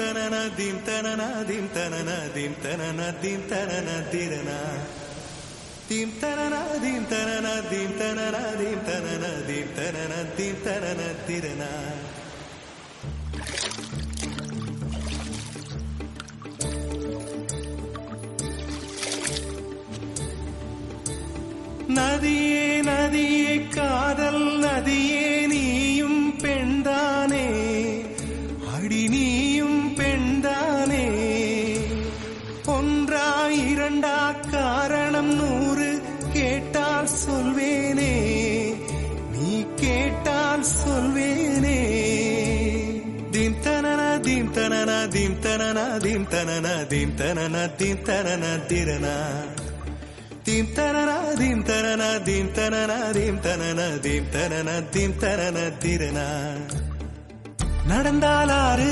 തനനദിം തനനദിം തനനദിം തനനദിം തനനദിരന. ദിം തനനദിം തനനദിം തനനദിം തനനദിം തനനദിം തനനദിരന. നദിയേ നദിയേ കാതൽ നദിയേ നീയും പെൺതാനേ. അടിനീ ஒன்றா இரண்டா காரணம் நூறு கேட்டால் சொல்வேனே நீ கேட்டால் சொல்வேனே தீம் தனன தீம் தனன தீம் தனன தீம் தனன தீம் தனன தீம் தனன திரனா தீம் தனன தீம் தனன தீம் தனன தீம் தனன தீம் தனன தீம் தனன திரனா நடந்தாலாறு